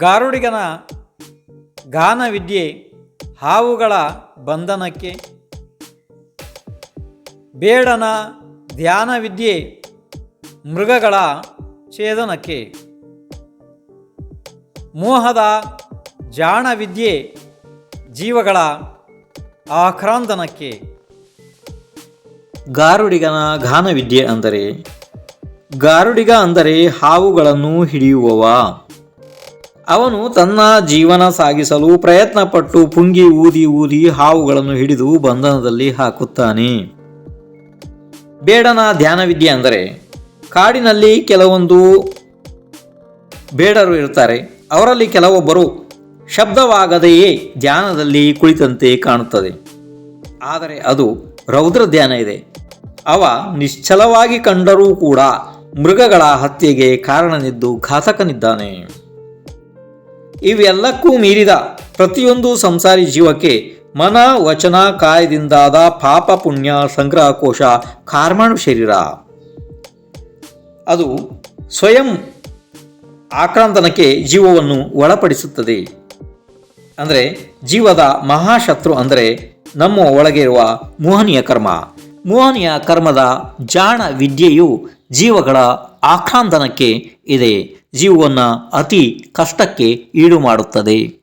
ಗಾರುಡಿಗನ ಗಾನವಿದ್ಯೆ ಹಾವುಗಳ ಬಂಧನಕ್ಕೆ ಬೇಡನ ಧ್ಯಾನವಿದ್ಯೆ ಮೃಗಗಳ ಛೇದನಕ್ಕೆ ಮೋಹದ ಜಾಣವಿದ್ಯೆ ಜೀವಗಳ ಆಕ್ರಾಂದನಕ್ಕೆ ಗಾರುಡಿಗನ ಘಾನವಿದ್ಯೆ ಅಂದರೆ ಗಾರುಡಿಗ ಅಂದರೆ ಹಾವುಗಳನ್ನು ಹಿಡಿಯುವವ. ಅವನು ತನ್ನ ಜೀವನ ಸಾಗಿಸಲು ಪ್ರಯತ್ನಪಟ್ಟು ಪುಂಗಿ ಊದಿ ಊದಿ ಹಾವುಗಳನ್ನು ಹಿಡಿದು ಬಂಧನದಲ್ಲಿ ಹಾಕುತ್ತಾನೆ. ಬೇಡನ ಧ್ಯಾನವಿದ್ಯೆ ಅಂದರೆ ಕಾಡಿನಲ್ಲಿ ಕೆಲವೊಂದು ಬೇಡರು ಇರ್ತಾರೆ ಅವರಲ್ಲಿ ಕೆಲವೊಬ್ಬರು ಶಬ್ದವಾಗದೆಯೇ ಧ್ಯಾನದಲ್ಲಿ ಕುಳಿತಂತೆ ಕಾಣುತ್ತದೆ. ಆದರೆ ಅದು ರೌದ್ರ ಧ್ಯಾನ ಇದೆ. ಅವ ನಿಶ್ಚಲವಾಗಿ ಕಂಡರೂ ಕೂಡ ಮೃಗಗಳ ಹತ್ಯೆಗೆ ಕಾರಣನಿದ್ದು ಘಾತಕನಿದ್ದಾನೆ. ಇವೆಲ್ಲಕ್ಕೂ ಮೀರಿದ ಪ್ರತಿಯೊಂದು ಸಂಸಾರಿ ಜೀವಕ್ಕೆ ಮನ ವಚನ ಕಾಯದಿಂದಾದ ಪಾಪ ಪುಣ್ಯ ಸಂಗ್ರಹ ಕೋಶ ಕಾರ್ಮಾಣು ಶರೀರ. ಅದು ಸ್ವಯಂ ಆಕ್ರಾಂತನಕ್ಕೆ ಜೀವವನ್ನು ಒಳಪಡಿಸುತ್ತದೆ. ಅಂದರೆ ಜೀವದ ಮಹಾಶತ್ರು ಅಂದರೆ ನಮ್ಮ ಒಳಗಿರುವ ಮೋಹನಿಯ ಕರ್ಮ. ಮೋಹನಿಯ ಕರ್ಮದ ಜಾಣ ವಿದ್ಯೆಯು ಜೀವಗಳ ಆಕ್ರಾಂತನಕ್ಕೆ ಇದೆ. ಜೀವವನ್ನು ಅತಿ ಕಷ್ಟಕ್ಕೆ ಈಡು ಮಾಡುತ್ತದೆ